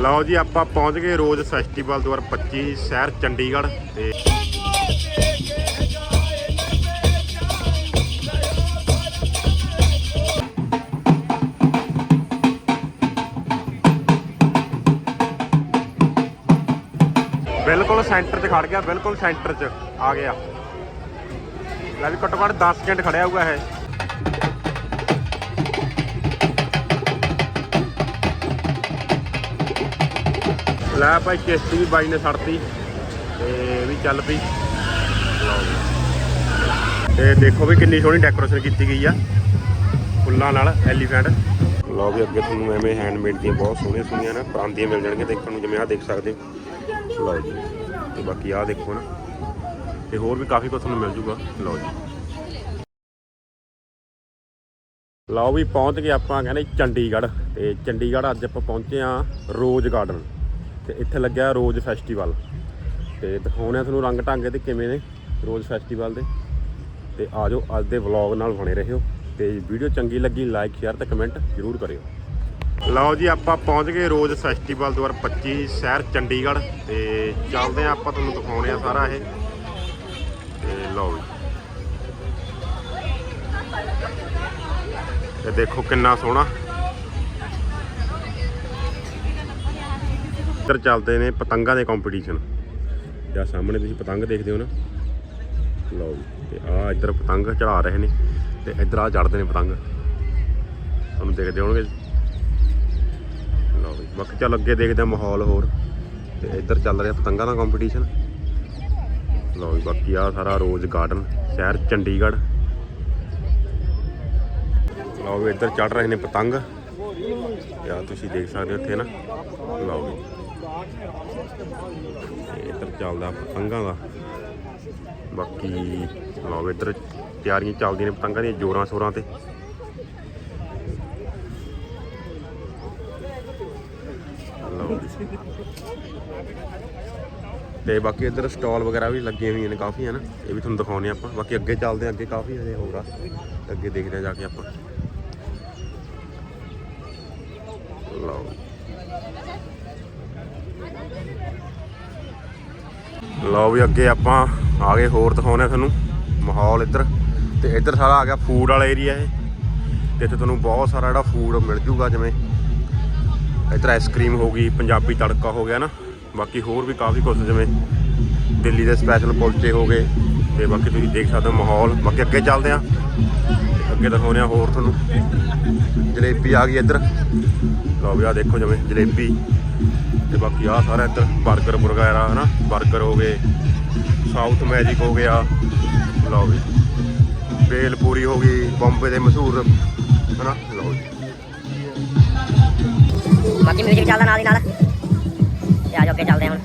ਲਓ ਜੀ, ਆਪਾਂ ਪਹੁੰਚ ਗਏ ਰੋਜ਼ ਫੈਸਟੀਵਲ 2025 ਸ਼ਹਿਰ ਚੰਡੀਗੜ੍ਹ ਤੇ ਬਿਲਕੁਲ ਸੈਂਟਰ 'ਚ ਖੜ ਗਿਆ, ਬਿਲਕੁਲ ਸੈਂਟਰ 'ਚ ਆ ਗਿਆ। ਲੈ ਵੀ ਘੱਟੋ ਘੱਟ 10 ਸਕਿੰਟ ਖੜਿਆ ਹੋਊਗਾ ਇਹ। ਲੈ ਭਾਈ ਕਿਸ਼ਤੀ ਵੀ ਬਾਈ ਨੇ ਛੱਡਤੀ ਤੇ ਇਹ ਵੀ ਚੱਲ ਪਈ। ਲਓ ਤੇ ਦੇਖੋ ਵੀ ਕਿੰਨੀ ਸੋਹਣੀ ਡੈਕੋਰੇਸ਼ਨ ਕੀਤੀ ਗਈ ਆ, ਫੁੱਲਾਂ ਨਾਲ ਐਲੀਫੈਂਟ ਲਓ ਵੀ ਅੱਗੇ ਤੁਹਾਨੂੰ ਐਵੇਂ ਹੈਂਡਮੇਡ ਦੀਆਂ ਬਹੁਤ ਸੋਹਣੀਆਂ ਸੋਹਣੀਆਂ ਨਾ ਪ੍ਰਾਂਦੀਆਂ ਮਿਲ ਜਾਣਗੀਆਂ ਦੇਖਣ ਨੂੰ, ਜਿਵੇਂ ਆਹ ਦੇਖ ਸਕਦੇ ਹੋ। ਲਓ ਜੀ, ਤੇ ਬਾਕੀ ਆਹ ਦੇਖੋ ਨਾ, ਤੇ ਹੋਰ ਵੀ ਕਾਫੀ ਕੁਝ ਤੁਹਾਨੂੰ ਮਿਲ ਜੂਗਾ। ਲਓ ਜੀ। ਲਓ ਵੀ ਪਹੁੰਚ ਗਏ ਆਪਾਂ, ਕਹਿੰਦੇ ਚੰਡੀਗੜ੍ਹ। ਤੇ ਚੰਡੀਗੜ੍ਹ ਅੱਜ ਆਪਾਂ ਪਹੁੰਚੇ ਆ ਰੋਜ਼ ਗਾਰਡਨ। ਤੇ ਇੱਥੇ ਲੱਗਿਆ ਰੋਜ਼ ਫੈਸਟੀਵਲ। ਤੇ ਦਿਖਾਉਣੇ ਆ ਤੁਹਾਨੂੰ ਰੰਗ ਢੰਗ ਤੇ ਕਿਵੇਂ ਨੇ, ਰੋਜ਼ ਫੈਸਟੀਵਲ ਦੇ। ਤੇ ਆਜੋ ਅੱਜ ਦੇ ਵਲੌਗ ਨਾਲ ਬਣੇ ਰਹਿਓ ਤੇ ਵੀਡੀਓ ਚੰਗੀ ਲੱਗੀ ਲਾਈਕ, ਸ਼ੇਅਰ ਤੇ ਕਮੈਂਟ ਜ਼ਰੂਰ ਕਰਿਓ। ਲਓ ਜੀ, ਆਪਾਂ ਪਹੁੰਚ ਗਏ ਰੋਜ਼ ਫੈਸਟੀਵਲ 2025 ਸ਼ਹਿਰ ਚੰਡੀਗੜ੍ਹ। ਤੇ ਚੱਲਦੇ ਆ ਆਪਾਂ ਤੁਹਾਨੂੰ ਦਿਖਾਉਣੇ ਆ ਸਾਰਾ ਇਹ। ਤੇ ਲਓ ਜੀ। ਤੇ ਦੇਖੋ ਕਿੰਨਾ ਸੋਹਣਾ। ਇੱਧਰ ਚੱਲਦੇ ਨੇ ਪਤੰਗਾਂ ਦੇ ਕੰਪੀਟੀਸ਼ਨ ਜਾਂ ਸਾਹਮਣੇ ਤੁਸੀਂ ਪਤੰਗ ਦੇਖਦੇ ਹੋ ਨਾ। ਲਓ ਜੀ, ਤੇ ਆ ਇੱਧਰ ਪਤੰਗ ਚੜਾ ਰਹੇ ਨੇ, ਤੇ ਇੱਧਰ ਆ ਚੜਦੇ ਨੇ ਪਤੰਗ। ਤੁਹਾਨੂੰ ਦੇਖਦੇ ਹੋਣਗੇ ਲਓ ਜੀ, ਬਾਕੀ ਚੱਲ ਅੱਗੇ ਦੇਖਦੇ ਆ ਮਾਹੌਲ ਹੋਰ। ਤੇ ਇੱਧਰ ਚੱਲ ਰਿਹਾ ਪਤੰਗਾਂ ਦਾ ਕੰਪੀਟੀਸ਼ਨ ਲਓ ਜੀ, ਬਾਕੀ ਆ ਸਾਰਾ ਰੋਜ਼ ਗਾਰਡਨ ਸ਼ਹਿਰ ਚੰਡੀਗੜ੍ਹ। ਲਓ ਵੀ ਇੱਧਰ ਚੜ ਰਹੇ ਨੇ ਪਤੰਗ। ਤੇ ਤੁਸੀਂ ਦੇਖ ਸਕਦੇ ਹੋ ਇੱਥੇ ਨਾ। ਲਓ ਵੀ ਇੱਧਰ ਚੱਲਦਾ ਪਤੰਗਾਂ ਦਾ। ਬਾਕੀ ਲਓ ਇੱਧਰ ਤਿਆਰੀਆਂ ਚੱਲਦੀਆਂ ਨੇ ਪਤੰਗਾਂ ਦੀਆਂ, ਜੋਰਾਂ ਸ਼ੋਰਾਂ ਤੇ। ਲਓ ਤੇ ਬਾਕੀ ਇੱਧਰ ਸਟਾਲ ਵਗੈਰਾ ਵੀ ਲੱਗੀਆਂ ਹੋਈਆਂ ਨੇ ਕਾਫੀ, ਹਨ? ਇਹ ਵੀ ਤੁਹਾਨੂੰ ਦਿਖਾਉਣੇ ਆਪਾਂ। ਬਾਕੀ ਅੱਗੇ ਚੱਲਦੇ ਹਾਂ, ਅੱਗੇ ਕਾਫੀ ਹਜੇ ਹੋਰ ਆ। ਤੇ ਅੱਗੇ ਦੇਖਦੇ ਹਾਂ ਜਾ ਕੇ ਆਪਾਂ। ਲਓ। ਲਓ ਵੀ ਅੱਗੇ ਆਪਾਂ ਆ ਗਏ, ਹੋਰ ਦਿਖਾਉਣੇ ਆ ਤੁਹਾਨੂੰ ਮਾਹੌਲ ਇੱਧਰ। ਤੇ ਇੱਧਰ ਸਾਰਾ ਆ ਗਿਆ ਫੂਡ ਵਾਲਾ ਏਰੀਆ ਇਹ। ਤੇ ਇੱਥੇ ਤੁਹਾਨੂੰ ਬਹੁਤ ਸਾਰਾ ਜਿਹੜਾ ਫੂਡ ਮਿਲ ਜੂਗਾ, ਜਿਵੇਂ ਇੱਧਰ ਆਈਸਕ੍ਰੀਮ ਹੋ ਗਈ, ਪੰਜਾਬੀ ਤੜਕਾ ਹੋ ਗਿਆ ਨਾ। ਬਾਕੀ ਹੋਰ ਵੀ ਕਾਫੀ ਕੁਝ ਜਿਵੇਂ ਦਿੱਲੀ ਦੇ ਸਪੈਸ਼ਲ ਕੁਲਚੇ ਹੋ ਗਏ। ਤੇ ਬਾਕੀ ਤੁਸੀਂ ਦੇਖ ਸਕਦੇ ਹੋ ਮਾਹੌਲ। ਬਾਕੀ ਅੱਗੇ ਚੱਲਦੇ ਆ। ਅੱਗੇ ਦਿਖਾਉਂਦੇ ਆ ਹੋਰ ਤੁਹਾਨੂੰ। ਜਲੇਬੀ ਆ ਗਈ ਇੱਧਰ। ਲਓ ਵੀ ਆ ਦੇਖੋ ਜਿਵੇਂ ਜਲੇਬੀ। ਤੇ ਬਾਕੀ ਆ ਸਾਰਾ ਇੱਧਰ 버ਗਰ ਵਗੈਰਾ ਹਨਾ 버ਗਰ ਹੋ ਗਏ ਸਾਊਥ ਮੈਜਿਕ ਹੋ ਗਿਆ, ਲਓ ਵੀ ਬੇਲ ਪੂਰੀ ਹੋ ਗਈ, ਬੰਬੇ ਦੇ ਮਸ਼ਹੂਰ, ਹਨਾ, ਲਓ ਜੀ। ਬਾਕੀ ਮਿਊਜ਼ਿਕ ਚੱਲਦਾ ਨਾਲ ਦੀ ਨਾਲ, ਤੇ ਆ ਜਾਓ ਅੱਗੇ ਚੱਲਦੇ ਹੁਣ।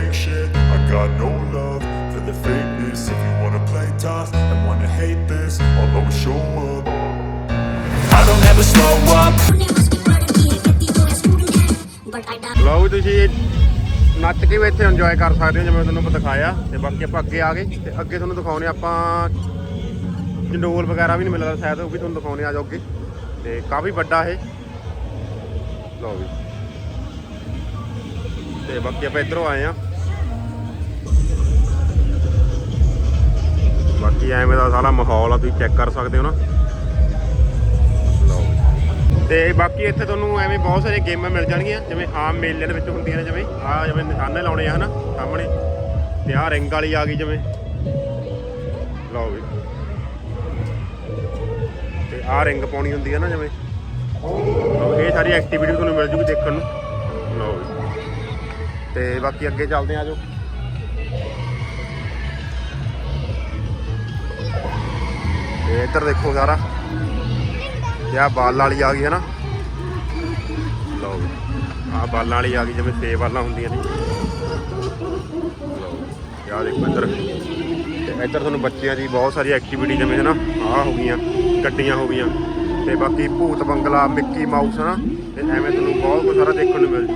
Fake shit I got no love for the fakeness If you wanna play tough and wanna hate this I'll always show up I don't ever slow up ਲਓ ਵੀ ਤੁਸੀਂ ਨੱਚ ਕੇ ਵੀ ਇੱਥੇ ਇੰਜੋਏ ਕਰ ਸਕਦੇ ਹੋ ਜਿਵੇਂ ਮੈਂ ਤੁਹਾਨੂੰ ਦਿਖਾਇਆ ਤੇ ਬਾਕੀ ਆਪਾਂ ਅੱਗੇ ਆ ਗਏ ਤੇ ਅੱਗੇ ਤੁਹਾਨੂੰ ਦਿਖਾਉਣੇ ਆਪਾਂ ਜੰਡੋਲ ਵਗੈਰਾ ਵੀ ਨਹੀਂ ਮਿਲਦਾ ਸ਼ਾਇਦ ਉਹ ਵੀ ਤੁਹਾਨੂੰ ਦਿਖਾਉਣੇ ਆ ਜਾਓ ਅੱਗੇ ਤੇ ਕਾਫੀ ਵੱਡਾ ਇਹ ਲਓ ਵੀ ਤੇ ਬਾਕੀ ਆਪਾਂ ਇਧਰੋਂ ਆਏ ਆ ਬਾਕੀ ਐਵੇਂ ਦਾ ਸਾਰਾ ਮਾਹੌਲ ਆ, ਤੁਸੀਂ ਚੈੱਕ ਕਰ ਸਕਦੇ ਹੋ ਨਾ। ਲਓ ਤੇ ਬਾਕੀ ਇੱਥੇ ਤੁਹਾਨੂੰ ਐਵੇਂ ਬਹੁਤ ਸਾਰੀਆਂ ਗੇਮਾਂ ਮਿਲ ਜਾਣਗੀਆਂ, ਜਿਵੇਂ ਆਮ ਮੇਲਿਆਂ ਦੇ ਵਿੱਚ ਹੁੰਦੀਆਂ ਨੇ ਜਿਵੇਂ, ਆ ਜਿਵੇਂ ਨਿਸ਼ਾਨੇ ਲਾਉਣੇ ਆ ਹਨਾ, ਸਾਹਮਣੇ। ਤੇ ਆਹ ਰਿੰਗ ਵਾਲੀ ਆ ਗਈ ਜਿਵੇਂ। ਲਓ ਵੀ ਤੇ ਆਹ ਰਿੰਗ ਪਾਉਣੀ ਹੁੰਦੀ ਹੈ ਨਾ ਜਿਵੇਂ। ਲਓ, ਇਹ ਸਾਰੀ ਐਕਟੀਵਿਟੀ ਤੁਹਾਨੂੰ ਮਿਲ ਜੂਗੀ ਦੇਖਣ ਨੂੰ। ਲਓ ਵੀ ਤੇ ਬਾਕੀ ਅੱਗੇ ਚੱਲਦੇ ਆ ਜੋ। ਤੇ ਇੱਧਰ ਦੇਖੋ ਸਾਰਾ। ਤੇ ਆਹ ਬਾਲ ਵਾਲੀ ਆ ਗਈ ਹੈ ਨਾ। ਲਓ ਆਹ ਬਾਲਾਂ ਵਾਲੀ ਆ ਗਈ, ਜਿਵੇਂ ਸੇਬ ਵਾਲਾਂ ਹੁੰਦੀਆਂ ਨੇ। ਲਓ ਤੇ ਆਹ ਦੇਖੋ ਇੱਧਰ। ਤੇ ਇੱਧਰ ਤੁਹਾਨੂੰ ਬੱਚਿਆਂ ਦੀ ਬਹੁਤ ਸਾਰੀ ਐਕਟੀਵਿਟੀ ਜਿਵੇਂ ਹੈ ਨਾ, ਆਹ ਹੋ ਗਈਆਂ, ਗੱਡੀਆਂ ਹੋ ਗਈਆਂ। ਤੇ ਬਾਕੀ ਭੂਤ ਬੰਗਲਾ, ਮਿੱਕੀ ਮਾਊਸ ਹੈ ਨਾ, ਤੇ ਐਵੇਂ ਤੁਹਾਨੂੰ ਬਹੁਤ ਕੁਝ ਸਾਰਾ ਦੇਖਣ ਨੂੰ ਮਿਲ ਜੂ।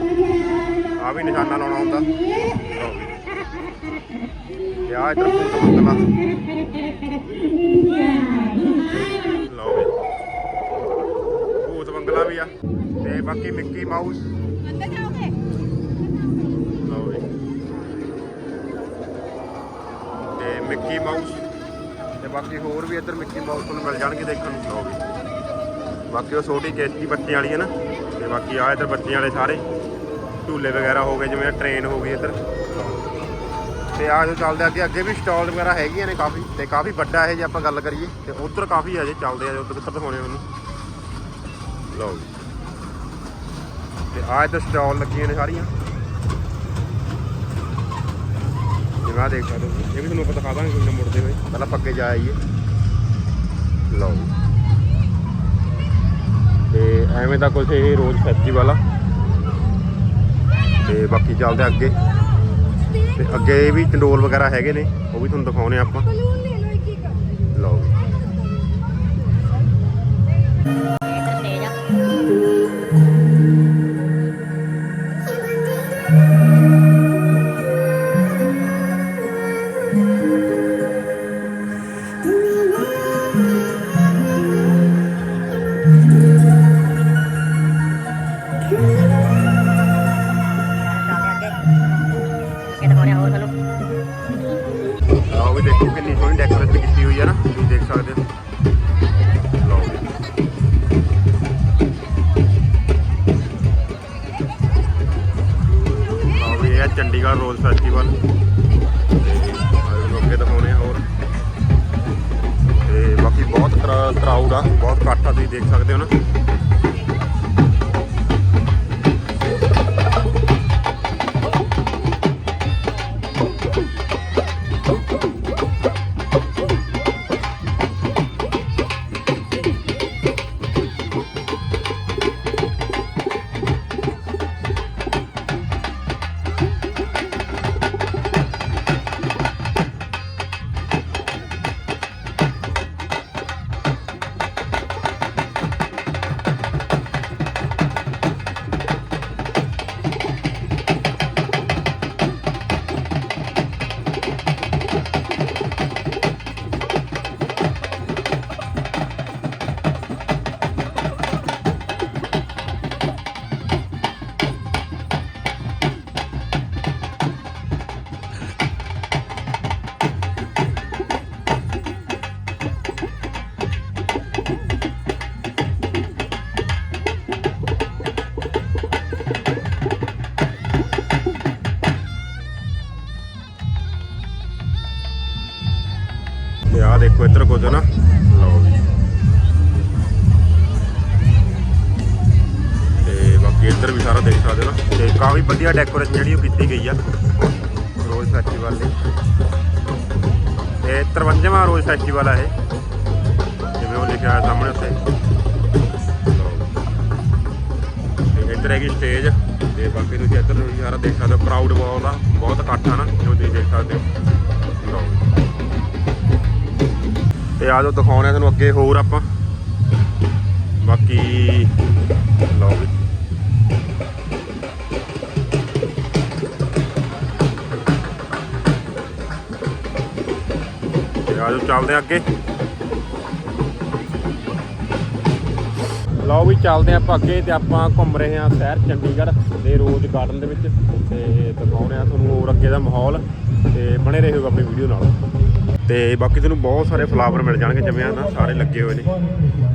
ਆ ਵੀ ਨਿਸ਼ਾਨਾ ਲਾਉਣਾ ਹੁੰਦਾ। ਲਓ ਤੇ ਆ ਇੱਧਰ ਭੂਤ ਬੰਗਲਾ ਲਓ ਵੀ। ਭੂਤ ਬੰਗਲਾ ਵੀ ਆ ਤੇ ਬਾਕੀ ਮਿੱਕੀ ਮਾਊਸ। ਲਓ ਵੀ। ਤੇ ਮਿੱਕੀ ਮਾਊਸ। ਤੇ ਬਾਕੀ ਹੋਰ ਵੀ ਇੱਧਰ ਮਿੱਕੀ ਮਾਊਸ ਤੁਹਾਨੂੰ ਮਿਲ ਜਾਣਗੇ ਦੇਖਣ ਨੂੰ। ਲਓ ਵੀ। ਬਾਕੀ ਉਹ ਛੋਟੀ ਕਿਸ਼ਤੀ ਬੱਚਿਆਂ ਵਾਲੀ ਹੈ ਨਾ। ਤੇ ਬਾਕੀ ਆ ਇੱਧਰ ਬੱਚਿਆਂ ਵਾਲੇ ਸਾਰੇ। ਝੂਲੇ ਵਗੈਰਾ ਹੋ ਗਏ, ਜਿਵੇਂ ਟ੍ਰੇਨ ਹੋ ਗਈ ਇੱਧਰ। ਤੇ ਆ ਜੋ ਚੱਲਦੇ ਅੱਗੇ ਅੱਗੇ ਵੀ ਸਟਾਲ ਵਗੈਰਾ ਹੈਗੀਆਂ ਨੇ ਕਾਫੀ, ਤੇ ਕਾਫੀ ਵੱਡਾ ਇਹ ਜੇ ਆਪਾਂ ਗੱਲ ਕਰੀਏ, ਤੇ ਉਧਰ ਕਾਫੀ ਹਜੇ ਚੱਲਦੇ ਆ ਉਧਰ ਦਿਖਾਉਣੇ ਮੈਨੂੰ ਲਓ ਜੀ। ਤੇ ਆ ਇੱਧਰ ਸਟਾਲ ਲੱਗੀਆਂ ਨੇ ਸਾਰੀਆਂ। ਜਿਵੇਂ ਦੇਖ ਸਕਦੇ ਹੋ ਇਹ ਵੀ ਤੁਹਾਨੂੰ ਪਤਾ ਦਿਖਾ ਦਾਂਗੇ ਮੁੜਦੇ ਹੋਏ। ਪਹਿਲਾਂ ਪੱਕੇ ਜਾ ਆਈਏ। ਲਓ ਜੀ। ਤੇ ਐਵੇਂ ਦਾ ਕੁਝ ਇਹ ਰੋਜ਼ ਫੈਸਟੀਵਲ ਆ। ਤੇ ਬਾਕੀ ਚੱਲਦੇ ਅੱਗੇ। ਤੇ ਅੱਗੇ ਵੀ ਚੰਡੋਲ ਵਗੈਰਾ ਹੈਗੇ ਨੇ ਉਹ ਵੀ ਤੁਹਾਨੂੰ ਦਿਖਾਉਣੇ ਆਪਾਂ। ਲਓ। ਦੇਖ ਸਕਦੇ ਹੋ ਨਾ। ਡੈਕੋਰੇਸ਼ਨ ਜਿਹੜੀ ਉਹ ਕੀਤੀ ਗਈ ਆ। ਰੋਜ਼ ਫੈਸਟੀਵਲ ਦੀ। ਤੇ 53ਵਾਂ ਰੋਜ਼ ਫੈਸਟੀਵਲ ਆ ਇਹ। ਜਿਵੇਂ ਉਹ ਲਿਖਿਆ ਸਾਹਮਣੇ ਉੱਤੇ। ਇੱਧਰ ਹੈਗੀ ਸਟੇਜ ਤੇ ਬਾਕੀ ਤੁਸੀਂ ਇੱਧਰ ਵੀ ਸਾਰਾ ਦੇਖ ਸਕਦੇ ਹੋ ਪ੍ਰਾਊਡ ਬਹੁਤ ਆ, ਬਹੁਤ ਇਕੱਠ ਆ ਨਾ, ਜਿਵੇਂ ਤੁਸੀਂ ਦੇਖ ਸਕਦੇ ਹੋ। ਲਓ। ਤੇ ਆ ਜਾਓ ਦਿਖਾਉਣੇ ਆ ਤੁਹਾਨੂੰ ਅੱਗੇ ਹੋਰ ਆਪਾਂ। ਬਾਕੀ, ਲਓ ਵੀ। ਤੇ ਚੱਲਦੇ ਆ ਅੱਗੇ। ਲਓ ਵੀ, ਚੱਲਦੇ ਆ ਆਪਾਂ ਅੱਗੇ ਤੇ ਆਪਾਂ ਘੁੰਮ ਰਹੇ ਹਾਂ ਸ਼ਹਿਰ ਚੰਡੀਗੜ੍ਹ ਦੇ ਰੋਜ਼ ਗਾਰਡਨ ਦੇ ਵਿੱਚ ਤੇ ਦਿਖਾਉਣੇ ਆ ਤੁਹਾਨੂੰ ਹੋਰ ਅੱਗੇ ਦਾ ਮਾਹੌਲ ਤੇ ਬਣੇ ਰਹੋ ਆਪਣੀ ਵੀਡੀਓ ਨਾਲ। ਤੇ ਬਾਕੀ ਤੁਹਾਨੂੰ ਬਹੁਤ ਸਾਰੇ ਫਲਾਵਰ ਮਿਲ ਜਾਣਗੇ, ਜਿਵੇਂ ਆ ਨਾ ਸਾਰੇ ਲੱਗੇ ਹੋਏ ਨੇ।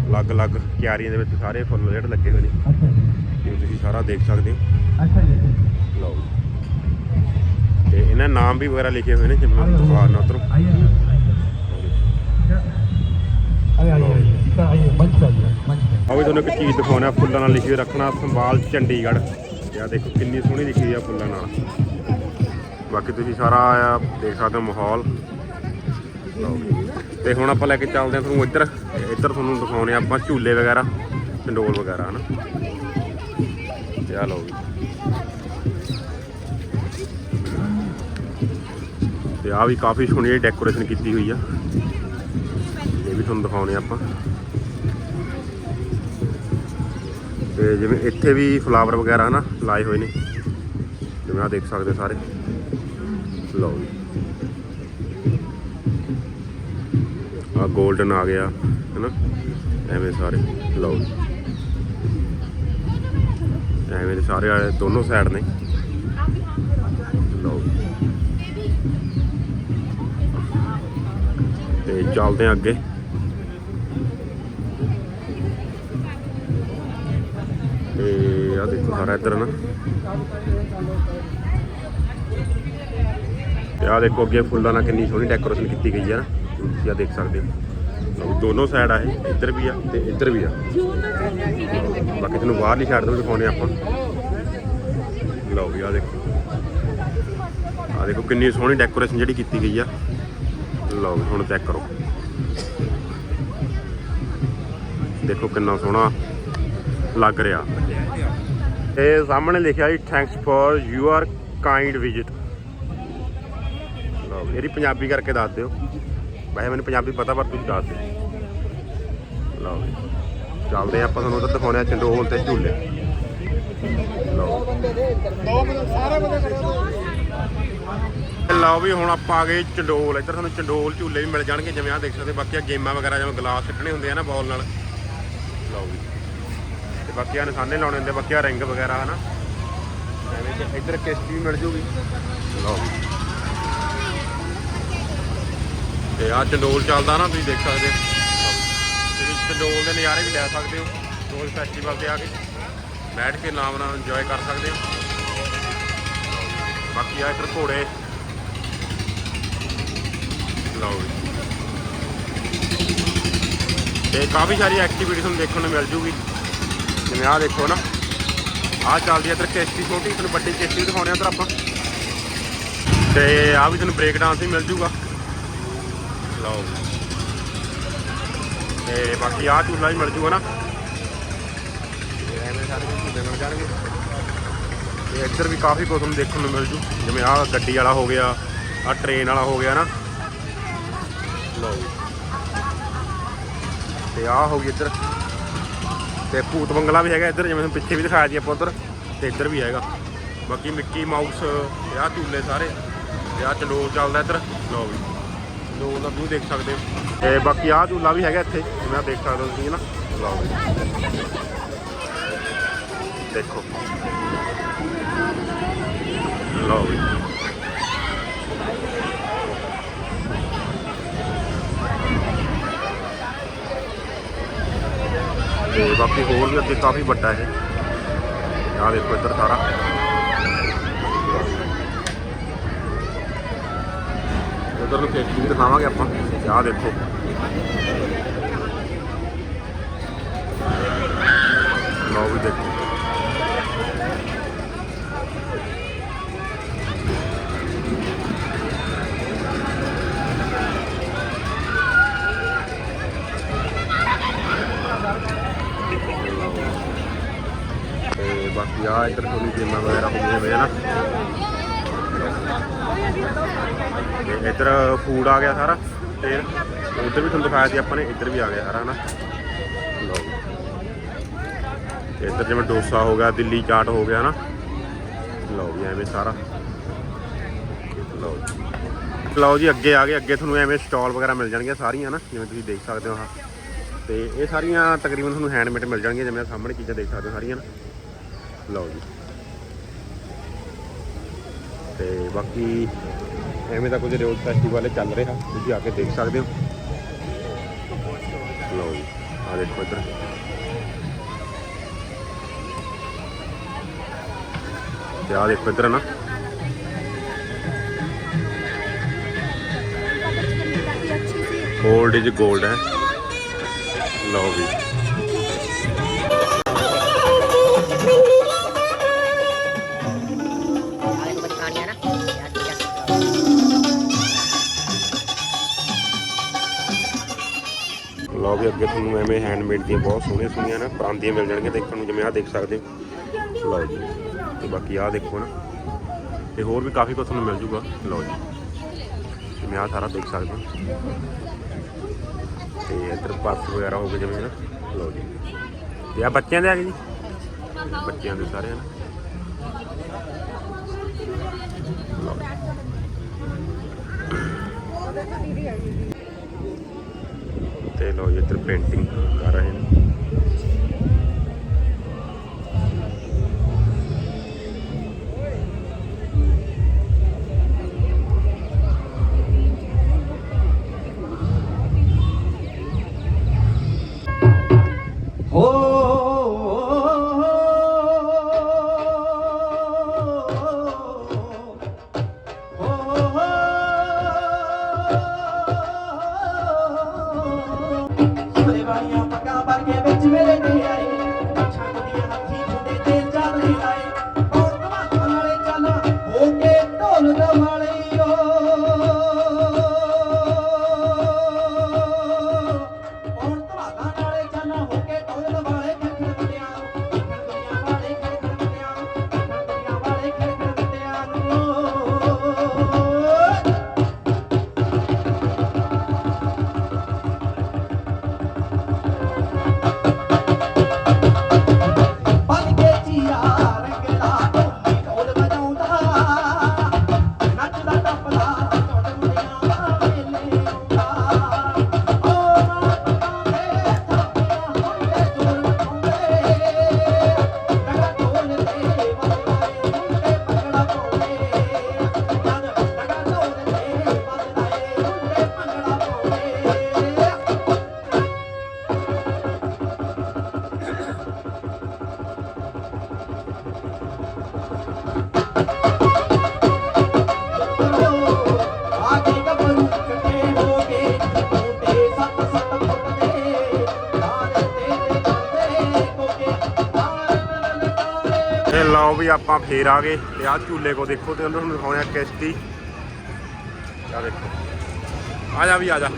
ਅਲੱਗ-ਅਲੱਗ ਕਿਆਰੀਆਂ ਦੇ ਵਿੱਚ ਸਾਰੇ ਫੁੱਲ ਜਿਹੜੇ ਲੱਗੇ ਹੋਏ ਨੇ। ਇਹ ਤੁਸੀਂ ਸਾਰਾ ਦੇਖ ਸਕਦੇ ਹੋ। ਲਓ। ਤੇ ਇਹਨਾਂ ਨਾਮ ਵੀ ਵਗੈਰਾ ਲਿਖੇ ਹੋਏ ਨੇ, ਜਿਵੇਂ ਮੈਂ ਤੁਹਾਨੂੰ। ਦਿਖਾ ਮੰਚ ਵੀ ਤੁਹਾਨੂੰ ਇੱਕ ਚੀਜ਼ ਦਿਖਾਉਣਾ ਫੁੱਲਾਂ ਨਾਲ ਲਿਖੀ ਰੱਖਣਾ ਸੰਭਾਲ ਚੰਡੀਗੜ੍ਹ। ਯਾ ਦੇਖੋ, ਕਿੰਨੀ ਸੋਹਣੀ ਲਿਖੀ ਆ ਫੁੱਲਾਂ ਨਾਲ। ਬਾਕੀ ਤੁਸੀਂ ਸਾਰਾ ਆ ਦੇਖ ਸਕਦੇ ਹੋ ਮਾਹੌਲ। ਤੇ ਹੁਣ ਆਪਾਂ ਲੈ ਕੇ ਚੱਲਦੇ ਆ ਤੁਹਾਨੂੰ ਇੱਧਰ। ਇੱਧਰ ਤੁਹਾਨੂੰ ਦਿਖਾਉਣੇ ਆਪਾਂ ਝੂਲੇ ਵਗੈਰਾ, ਪਿੰਡੋਲ ਵਗੈਰਾ, ਹਨਾ? ਤੇ ਆ ਲਓ ਤੇ ਆ ਵੀ ਕਾਫੀ ਸੋਹਣੀ ਡੈਕੋਰੇਸ਼ਨ ਕੀਤੀ ਹੋਈ ਆ। ਇਹ ਵੀ ਤੁਹਾਨੂੰ ਦਿਖਾਉਣੇ ਆਪਾਂ। ਤੇ ਜਿਵੇਂ ਇੱਥੇ ਵੀ ਫਲਾਵਰ ਵਗੈਰਾ ਨਾ ਲਾਏ ਹੋਏ ਨੇ। ਜਿਵੇਂ ਆ ਦੇਖ ਸਕਦੇ ਸਾਰੇ। ਲਓ ਜੀ। ਆ 골ਡਨ ਆ ਗਿਆ, ਹੈਨਾ? ਐਵੇਂ ਸਾਰੇ। ਲਓ ਜੀ। ਐਵੇਂ ਦੇ ਸਾਰੇ ਵਾਲੇ ਦੋਨੋਂ ਸਾਈਡ ਨੇ। ਲਓ ਜੀ। ਤੇ ਚੱਲਦੇ ਆ ਅੱਗੇ। ਤੇ ਆ ਦੇਖੋ ਸਾਰਾ ਇੱਧਰ ਨਾ। ਤੇ ਆ ਦੇਖੋ ਅੱਗੇ ਫੁੱਲਾਂ ਨਾਲ ਕਿੰਨੀ ਸੋਹਣੀ ਡੈਕੋਰੇਸ਼ਨ ਕੀਤੀ ਗਈ ਹੈ ਨਾ। ਤੁਸੀਂ ਆ ਦੇਖ ਸਕਦੇ ਹੋ। ਦੋਨੋਂ ਸਾਈਡ ਆ ਇਹ, ਇੱਧਰ ਵੀ ਆ ਤੇ ਇੱਧਰ ਵੀ ਆ। ਬਾਕੀ ਤੁਹਾਨੂੰ ਬਾਹਰਲੀ ਸਾਈਡ ਤੋਂ ਦਿਖਾਉਣੇ ਆਪਾਂ। ਲਓ ਵੀ ਆ ਦੇਖੋ। ਆ ਦੇਖੋ ਕਿੰਨੀ ਸੋਹਣੀ ਡੈਕੋਰੇਸ਼ਨ ਜਿਹੜੀ ਕੀਤੀ ਗਈ ਆ। ਲਓ ਵੀ ਹੁਣ ਚੈੱਕ ਕਰੋ। ਦੇਖੋ ਕਿੰਨਾ ਸੋਹਣਾ। ਲੱਗ ਰਿਹਾ। ਤੇ ਸਾਹਮਣੇ ਲਿਖਿਆ ਜੀ thanks for your kind visit ਲਓ ਵੀ, ਪੰਜਾਬੀ ਕਰਕੇ ਦੱਸ ਦਿਓ। ਵੈਸੇ ਮੈਨੂੰ ਪੰਜਾਬੀ ਪਤਾ ਪਰ ਤੁਸੀਂ ਦੱਸ ਦਿਓ। ਲਓ ਚੱਲਦੇ ਆਪਾਂ ਤੁਹਾਨੂੰ ਉੱਧਰ ਦਿਖਾਉਣੇ ਆ ਚੰਡੋਲ ਤੇ ਝੂਲੇ। ਲਓ ਲਓ ਵੀ ਹੁਣ ਆਪਾਂ ਆ ਗਏ ਚੰਡੋਲ ਇੱਧਰ ਤੁਹਾਨੂੰ ਚੰਡੋਲ ਝੂਲੇ ਵੀ ਮਿਲ ਜਾਣਗੇ ਜਿਵੇਂ ਆਹ ਦੇਖ ਸਕਦੇ ਬਾਕੀ ਆ ਗੇਮਾਂ ਵਗੈਰਾ ਜਿਵੇਂ ਗਲਾਸ ਸਿੱਟਣੇ ਹੁੰਦੇ ਆ ਨਾ ਬਾਲ ਨਾਲ। ਲਓ ਵੀ ਤੇ ਬਾਕੀ ਆ ਨਿਸ਼ਾਨੇ ਲਾਉਣੇ ਹੁੰਦੇ, ਬਾਕੀ ਆ ਰਿੰਗ ਵਗੈਰਾ, ਹਨਾ? ਐਵੇਂ ਤੇ ਇੱਧਰ ਕਿਸ਼ਤੀ ਵੀ ਮਿਲ ਜੂਗੀ। ਲਓ ਵੀ। ਤੇ ਆ ਚੰਡੋਲ ਚੱਲਦਾ ਨਾ, ਤੁਸੀਂ ਦੇਖ ਸਕਦੇ ਹੋ। ਤੁਸੀਂ ਵਿੱਚ ਚੰਡੋਲ ਦੇ ਨਜ਼ਾਰੇ ਵੀ ਲੈ ਸਕਦੇ ਹੋ ਚੰਡੋਲ ਫੈਸਟੀਵਲ ਤੇ ਆ ਕੇ। ਬੈਠ ਕੇ ਨਾਮ ਨਾਲ ਇੰਜੋਏ ਕਰ ਸਕਦੇ ਹੋ। ਬਾਕੀ ਆ ਇੱਧਰ ਘੋੜੇ। ਲਓ ਜੀ ਤੇ ਕਾਫੀ ਸਾਰੀ ਐਕਟੀਵਿਟੀ ਤੁਹਾਨੂੰ ਦੇਖਣ ਨੂੰ ਮਿਲ ਜੂਗੀ। ਜਿਵੇਂ ਆਹ ਦੇਖੋ ਨਾ, ਆਹ ਚੱਲਦੀ ਹੈ ਇੱਧਰ ਕਿਸ਼ਤੀ ਛੋਟੀ, ਤੁਹਾਨੂੰ ਵੱਡੀ ਕਿਸ਼ਤੀ ਦਿਖਾਉਣੇ ਆ ਇੱਧਰ ਆਪਾਂ। ਤੇ ਆਹ ਵੀ ਤੁਹਾਨੂੰ ਬ੍ਰੇਕ ਡਾਂਸ ਵੀ ਮਿਲ ਜੂਗਾ। ਲਓ। ਤੇ ਬਾਕੀ ਆਹ ਝੂਲਾ ਵੀ ਮਿਲ ਜੂਗਾ ਨਾ। ਐਵੇਂ ਸਾਰੇ ਝੂਲੇ ਮਿਲ ਜਾਣਗੇ। ਤੇ ਇੱਧਰ ਵੀ ਕਾਫੀ ਕੁਝ ਤੁਹਾਨੂੰ ਦੇਖਣ ਨੂੰ ਮਿਲ ਜੂ। ਜਿਵੇਂ ਆਹ ਗੱਡੀ ਵਾਲਾ ਹੋ ਗਿਆ, ਆਹ ਟ੍ਰੇਨ ਵਾਲਾ ਹੋ ਗਿਆ ਨਾ। ਲਓ। ਜੀ ਤੇ ਆਹ ਹੋ ਗਈ ਇੱਧਰ। ਤੇ ਭੂਤ ਬੰਗਲਾ ਵੀ ਹੈਗਾ ਇੱਧਰ, ਜਿਵੇਂ ਤੁਹਾਨੂੰ ਪਿੱਛੇ ਵੀ ਦਿਖਾਇਆ ਜੀ ਆਪਾਂ ਉੱਧਰ, ਤੇ ਇੱਧਰ ਵੀ ਹੈਗਾ। ਬਾਕੀ ਮਿੱਕੀ ਮਾਊਸ ਤੇ ਆਹ ਝੂਲੇ ਸਾਰੇ। ਤੇ ਆਹ ਚੰਡੋਲ ਚੱਲਦਾ ਇੱਧਰ। ਲਓ ਵੀ ਚੰਡੋਲ ਦਾ ਵਿਊ ਦੇਖ ਸਕਦੇ ਹੋ। ਤੇ ਬਾਕੀ ਆਹ ਝੂਲਾ ਵੀ ਹੈਗਾ ਇੱਥੇ, ਜਿਵੇਂ ਆਹ ਦੇਖ ਸਕਦੇ ਹੋ ਤੁਸੀਂ ਨਾ? ਲਓ ਵੀ ਦੇਖੋ। ਲਓ ਵੀ ਬਾਕੀ ਹੋਰ ਵੀ ਅੱਗੇ ਕਾਫੀ ਵੱਡਾ ਇਹ ਆਹ ਦੇਖੋ ਇੱਧਰ ਸਾਰਾ ਉਧਰ ਨੂੰ ਖੇਤੀ ਵੀ ਦਿਖਾਵਾਂਗੇ ਆਪਾਂ ਤੇ ਆਹ ਦੇਖੋ ਲਓ ਵੀ ਦੇਖੋ ਤੇ ਆ ਇੱਧਰ ਥੋੜੀ ਗੇਮਾਂ ਵਗੈਰਾ ਹੁੰਦੀਆਂ ਹੋਏ ਹੋਈਆਂ ਨਾ ਤੇ ਇੱਧਰ ਫੂਡ ਆ ਗਿਆ ਸਾਰਾ ਤੇ ਉੱਧਰ ਵੀ ਤੁਹਾਨੂੰ ਦਿਖਾਇਆ ਸੀ, ਆਪਾਂ ਨੇ, ਇੱਧਰ ਵੀ ਆ ਗਿਆ ਸਾਰਾ ਹਨਾ। ਲਓ ਜੀ। ਤੇ ਇੱਧਰ ਜਿਵੇਂ ਡੋਸਾ ਹੋ ਗਿਆ, ਦਿੱਲੀ ਚਾਟ ਹੋ ਗਿਆ ਨਾ ਲਓ ਜੀ, ਐਵੇਂ ਸਾਰਾ। ਲਓ ਜੀ। ਲਓ ਜੀ, ਅੱਗੇ ਆ ਗਏ, ਅੱਗੇ ਤੁਹਾਨੂੰ ਐਵੇਂ ਸਟਾਲ ਵਗੈਰਾ ਮਿਲ ਜਾਣਗੀਆਂ ਸਾਰੀਆਂ ਨਾ ਜਿਵੇਂ ਤੁਸੀਂ ਦੇਖ ਸਕਦੇ ਹੋ ਆਹ। ਤੇ ਇਹ ਸਾਰੀਆਂ ਤਕਰੀਬਨ ਤੁਹਾਨੂੰ ਹੈਂਡਮੇਡ ਮਿਲ ਜਾਣਗੀਆਂ, ਜਿਵੇਂ ਸਾਹਮਣੇ ਚੀਜ਼ਾਂ ਦੇਖ ਸਕਦੇ ਹੋ ਸਾਰੀਆਂ ਨਾ। ਲਓ ਜੀ। ਤੇ ਬਾਕੀ ਐਵੇਂ ਦਾ ਕੁਝ ਰੋਜ਼ ਫੈਸਟੀਵਲ ਚੱਲ ਰਿਹਾ ਤੁਸੀਂ ਆ ਕੇ ਦੇਖ ਸਕਦੇ ਹੋ। ਲਓ ਜੀ ਆ ਦੇਖੋ ਇੱਧਰ। ਤੇ ਆ ਦੇਖੋ ਇੱਧਰ ਨਾ। 골ਡ ਇਜ਼ 골ਡ ਹੈ। ਲਓ ਵੀ ਆਲੇ ਤੋਂ ਬਚਾਣੀਆਂ ਨਾ ਲਓ ਵੀ ਅੱਗੇ ਤੁਹਾਨੂੰ ਐਵੇਂ ਹੈਂਡਮੇਡ ਦੀਆਂ ਬਹੁਤ ਸੋਹਣੀਆਂ ਸੋਹਣੀਆਂ ਨਾ ਪਰਾਂਦੀਆਂ ਮਿਲ ਜਾਣਗੀਆਂ ਦੇਖਣ ਨੂੰ, ਜਿਵੇਂ ਆਹ ਦੇਖ ਸਕਦੇ ਹੋ। ਲਓ ਜੀ, ਤੇ ਬਾਕੀ ਆਹ ਦੇਖੋ ਨਾ, ਤੇ ਹੋਰ ਵੀ ਕਾਫੀ ਕੁਝ ਤੁਹਾਨੂੰ ਮਿਲ ਜੂਗਾ। ਲਓ ਜੀ, ਜਿਵੇਂ ਆਹ ਸਾਰਾ ਦੇਖ ਸਕਦੇ ਹੋ। ਤੇ ਇੱਧਰ ਪਰਸ ਵਗੈਰਾ ਹੋ ਗਏ ਜਿਵੇਂ ਨਾ। ਲਓ ਜੀ, ਤੇ ਆ ਬੱਚਿਆਂ ਦੇ ਆ ਗਏ ਜੀ? ਬੱਚਿਆਂ ਦੇ ਸਾਰੇ ਨਾ? ਤੇ ਲੋ ਇੱਧਰ ਪੇਂਟਿੰਗ ਕਰ ਰਹੇ ਨੇ। ਆਪਾਂ ਫੇਰ ਆ ਗਏ ਤੇ ਆਹ ਝੂਲੇ ਕੋ ਦੇਖੋ ਤੇ ਉਹਨਾਂ ਨੂੰ ਦਿਖਾਉਣੇ ਆ ਕਿਸ਼ਤੀ। ਆ ਦੇਖੋ। ਆ ਜਾ ਵੀ, ਆ ਜਾ।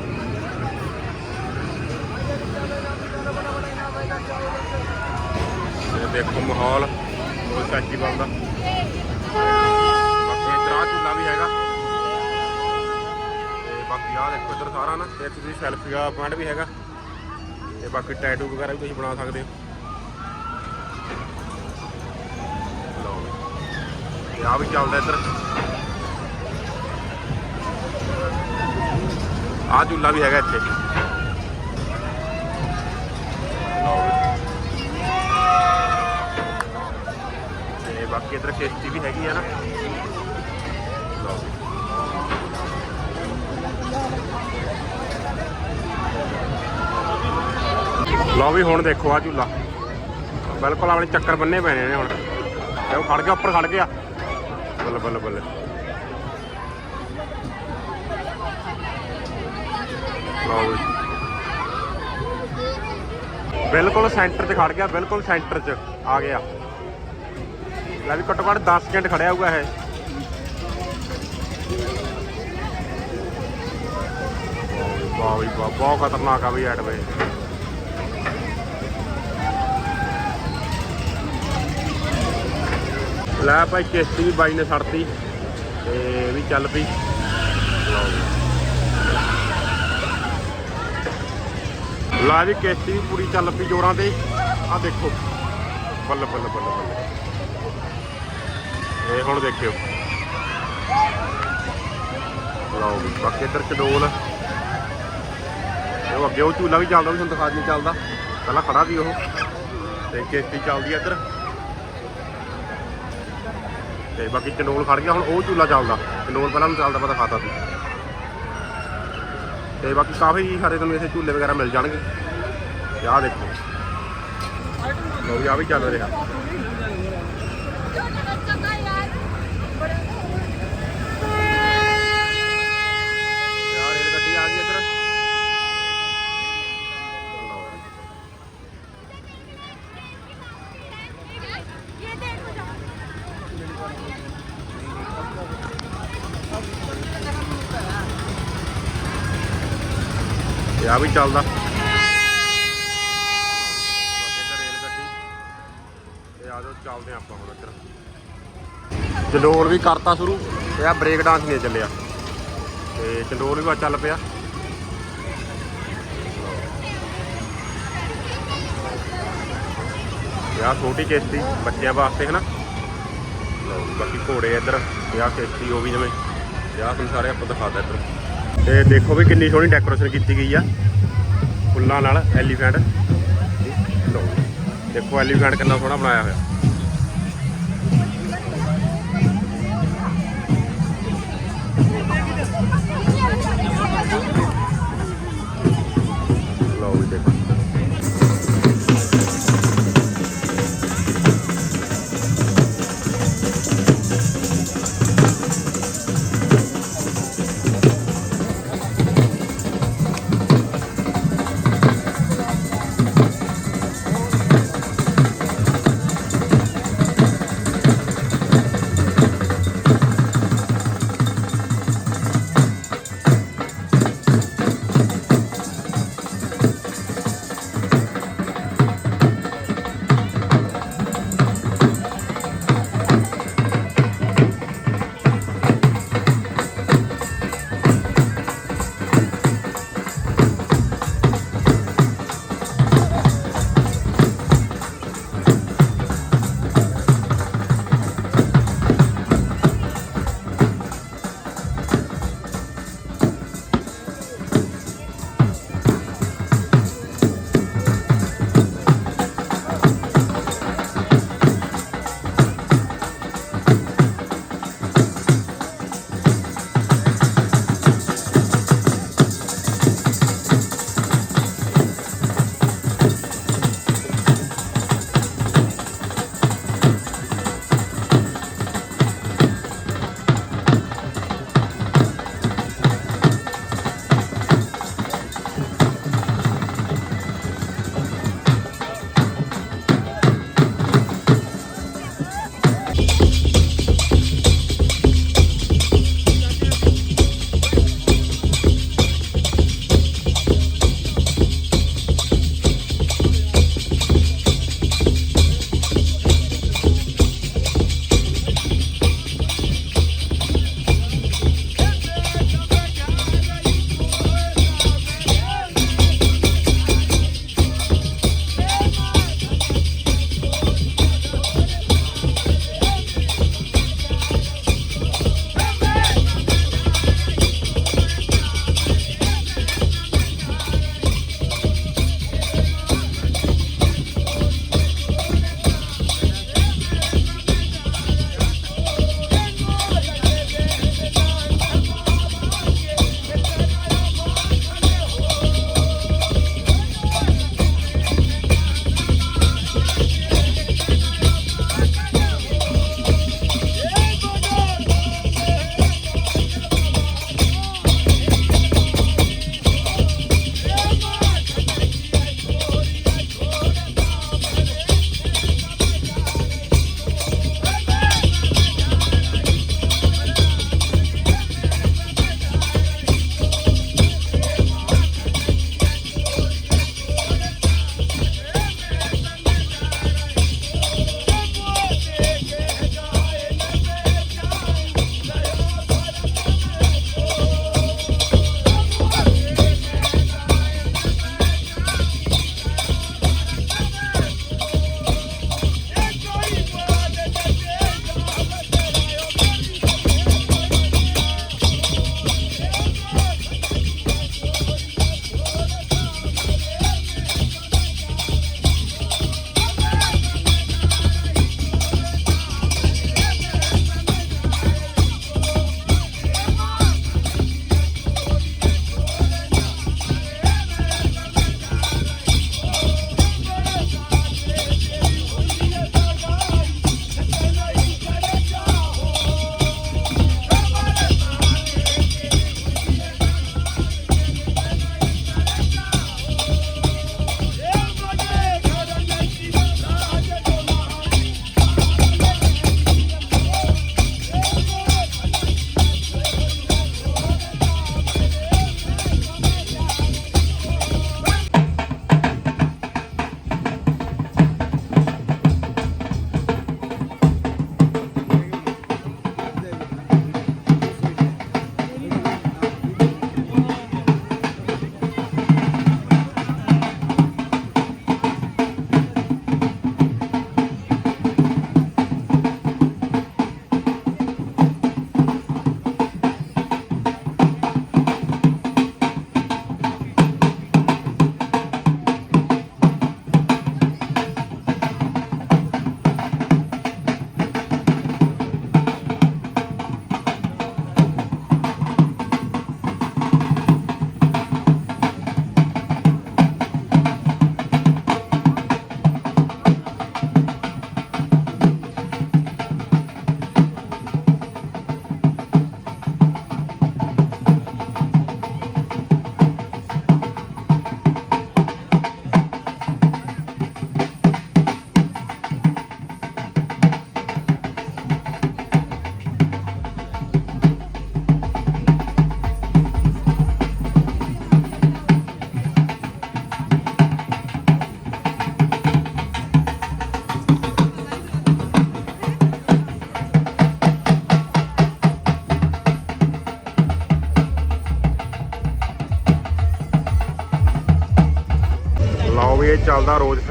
ਦੇਖੋ ਮਾਹੌਲ ਉਹ ਫੈਸਟੀਵਲ ਦਾ। ਬਾਕੀ ਇੱਧਰ ਆਹ ਝੂਲਾ ਵੀ ਹੈਗਾ। ਤੇ ਬਾਕੀ ਆਹ ਦੇਖੋ ਇੱਧਰ ਸਾਰਾ ਨਾ, ਤੇ ਇੱਥੇ ਤੁਸੀਂ ਸੈਲਫੀ ਦਾ ਪੁਆਇੰਟ ਵੀ ਹੈਗਾ। ਤੇ ਬਾਕੀ ਟੈਟੂ ਵਗੈਰਾ ਵੀ ਤੁਸੀਂ ਬਣਾ ਸਕਦੇ ਹੋ ਲਓ ਤੇ ਆ ਵੀ ਚੱਲਦਾ ਇੱਧਰ। ਆ ਝੂਲਾ ਵੀ ਹੈਗਾ ਇੱਥੇ। ਤੇ ਬਾਕੀ ਇੱਧਰ ਕਿਸ਼ਤੀ ਵੀ ਹੈਗੀ ਆ ਨਾ। ਲਓ ਵੀ। ਹੁਣ ਦੇਖੋ ਆ ਝੂਲਾ। ਬਿਲਕੁਲ ਆਪਣੇ ਚੱਕਰ ਬੰਨੇ ਪੈਣੇ ਨੇ ਹੁਣ। ਉਹ ਖੜ ਗਿਆ, ਉੱਪਰ ਖੜ ਗਿਆ। ਬੱਲੇ ਬੱਲੇ ਬੱਲੇ। ਲਓ ਵੀ ਬਿਲਕੁਲ ਸੈਂਟਰ 'ਚ ਖੜ ਗਿਆ, ਬਿਲਕੁਲ ਸੈਂਟਰ 'ਚ ਆ ਗਿਆ। ਲੈ ਵੀ ਘੱਟੋ ਘੱਟ 10 ਸਕਿੰਟ ਖੜਿਆ ਹੋਊਗਾ ਇਹ। ਵਾਹ ਵੀ ਵਾਹ ਬਹੁਤ ਖਤਰਨਾਕ ਆ ਵੀ ਐਟਵੇ ਲੈ ਭਾਈ ਕਿਸ਼ਤੀ ਵੀ ਬਾਈ ਨੇ ਛੱਡਤੀ ਤੇ ਇਹ ਵੀ ਚੱਲ ਪਈ। ਲਓ ਜੀ। ਲੈ ਵੀ ਕਿਸ਼ਤੀ ਵੀ ਪੂਰੀ ਚੱਲ ਪਈ ਜੋਰਾਂ ਤੇ। ਆ ਦੇਖੋ। ਬੱਲੇ ਬੱਲੇ ਬੱਲੇ ਬੱਲੇ। ਇਹ ਹੁਣ ਦੇਖਿਓ। ਲਓ ਵੀ ਬਾਕੀ ਇੱਧਰ ਚਡੋਲ। ਉਹ ਅੱਗੇ ਉਹ ਝੂਲਾ ਵੀ ਚੱਲਦਾ ਉਹ ਤੁਹਾਨੂੰ ਦਿਖਾ ਨਹੀਂ ਚੱਲਦਾ। ਪਹਿਲਾਂ ਖੜਾ ਸੀ ਉਹ। ਤੇ ਕਿਸ਼ਤੀ ਚੱਲਦੀ ਆ ਇੱਧਰ। ਤੇ ਬਾਕੀ ਚੰਡੋਲ ਖੜ ਗਿਆ, ਹੁਣ ਉਹ ਝੂਲਾ ਚੱਲਦਾ। ਚੰਡੋਲ ਪਹਿਲਾਂ ਨੂੰ ਚੱਲਦਾ ਪਤਾ ਖਾਤਾ ਸੀ। ਤੇ ਬਾਕੀ ਕਾਫੀ ਸਾਰੇ ਤੁਹਾਨੂੰ ਇੱਥੇ ਝੂਲੇ ਵਗੈਰਾ ਮਿਲ ਜਾਣਗੇ। ਤੇ ਆਹ ਦੇਖੋ। ਲੋ ਵੀ ਆ ਵੀ ਚੱਲ ਰਿਹਾ ਤੇ ਆਹ ਰੇਲ ਗੱਡੀ ਆ ਗਈ ਇੱਧਰ ਲਓ ਜੀ। ਤੇ ਚੱਲਦਾ ਚੱਲਦੇ ਹਾਂ ਆਪਾਂ ਹੁਣ ਇੱਧਰ। ਚੰਡੋਲ ਵੀ ਕਰਤਾ ਸ਼ੁਰੂ ਤੇ ਆ ਬ੍ਰੇਕ ਡਾਂਸ ਨਹੀਂ ਚੱਲਿਆ। ਤੇ ਚੰਡੋਲ ਵੀ ਬਾ ਚੱਲ ਪਿਆ। ਤੇ ਛੋਟੀ ਕਿਸ਼ਤੀ, ਬੱਚਿਆਂ ਵਾਸਤੇ ਹੈ ਨਾ ਬਾਕੀ ਘੋੜੇ ਇੱਧਰ ਤੇ ਆਹ ਕਿਸ਼ਤੀ, ਉਹ ਵੀ ਜਿਵੇਂ ਤੇ ਆਹ ਤੁਹਾਨੂੰ ਸਾਰੇ ਆਪਾਂ ਦਿਖਾਤਾ ਇੱਧਰ। ਤੇ ਦੇਖੋ ਵੀ ਕਿੰਨੀ ਸੋਹਣੀ ਡੈਕੋਰੇਸ਼ਨ ਕੀਤੀ ਗਈ ਆ। ਫੁੱਲਾਂ ਨਾਲ ਐਲੀਫੈਂਟ। ਲਓ ਦੇਖੋ ਐਲੀਫੈਂਟ ਕਿੰਨਾ ਸੋਹਣਾ ਬਣਾਇਆ ਹੋਇਆ।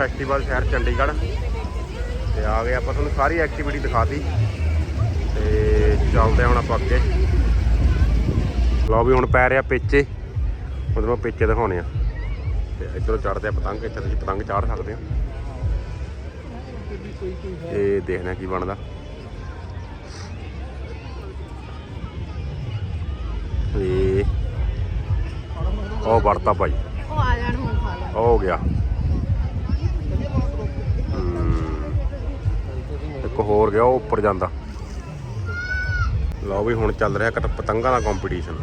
ਫੈਸਟੀਵਲ ਸ਼ਹਿਰ ਚੰਡੀਗੜ੍ਹ। ਤੇ ਆ ਗਏ ਆਪਾਂ ਤੁਹਾਨੂੰ ਸਾਰੀ ਐਕਟੀਵਿਟੀ ਦਿਖਾਤੀ। ਤੇ ਚੱਲਦੇ ਹੁਣ ਆਪਾਂ ਅੱਗੇ। ਲਓ ਵੀ ਹੁਣ ਪੈ ਰਿਹਾ ਪੇਚੇ। ਤੁਹਾਨੂੰ ਪੇਚੇ ਦਿਖਾਉਣੇ ਆ ਤੇ ਇੱਧਰੋਂ ਚੜਦੇ ਆ ਪਤੰਗ ਇੱਥੇ ਤੁਸੀਂ ਪਤੰਗ ਚਾੜ ਸਕਦੇ ਹੋ। ਇਹ ਦੇਖਣਾ ਕੀ ਬਣਦਾ। ਤੇ ਉਹ ਵੜਤਾ ਭਾਈ। ਉਹ ਆ ਜਾਣ ਹੁਣ ਖਾ ਲੈ। ਉਹ ਹੋ ਗਿਆ। ਹੋਰ ਗਿਆ, ਉਹ ਉੱਪਰ ਜਾਂਦਾ। ਲਓ ਵੀ ਹੁਣ ਚੱਲ ਰਿਹਾ ਕਟ ਪਤੰਗਾਂ ਦਾ ਕੰਪੀਟੀਸ਼ਨ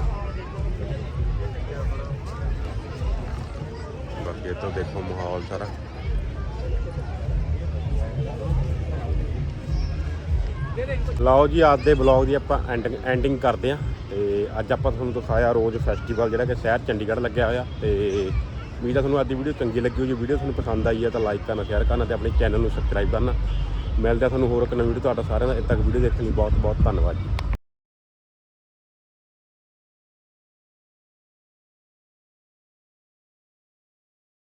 ਬਾਕੀ ਇੱਥੋਂ ਦੇਖੋ ਮਾਹੌਲ ਸਾਰਾ। ਲਓ ਜੀ, ਅੱਜ ਦੇ ਬਲੌਗ ਦੀ ਆਪਾਂ ਐਂਡਿੰਗ ਐਂਡਿੰਗ ਕਰਦੇ ਆ ਤੇ ਅੱਜ ਆਪਾਂ ਤੁਹਾਨੂੰ ਦਿਖਾਇਆ ਰੋਜ਼ ਫੈਸਟੀਵਲ ਜਿਹੜਾ ਕਿ ਸ਼ਹਿਰ ਚੰਡੀਗੜ੍ਹ ਲੱਗਿਆ ਹੋਇਆ। ਤੇ ਵੀ ਤਾਂ ਤੁਹਾਨੂੰ ਅੱਜ ਦੀ ਵੀਡੀਓ ਚੰਗੀ ਲੱਗੀ ਹੋਈ ਜੇ ਵੀਡੀਓ ਤੁਹਾਨੂੰ ਪਸੰਦ ਆਈ ਹੈ ਤਾਂ ਲਾਈਕ ਕਰਨਾ ਸ਼ੇਅਰ ਕਰਨਾ ਤੇ ਆਪਣੇ ਚੈਨਲ ਨੂੰ ਸਬਸਕ੍ਰਾਈਬ ਕਰਨਾ। ਮਿਲਦੇ ਆ ਤੁਹਾਨੂੰ ਹੋਰ ਇੱਕ ਨਵੀਂ ਵੀਡੀਓ ਤੁਹਾਡਾ ਸਾਰਿਆਂ ਦਾ ਇੱਥੇ ਤੱਕ ਵੀਡੀਓ ਦੇਖਣ ਲਈ ਬਹੁਤ ਬਹੁਤ ਧੰਨਵਾਦ ਜੀ।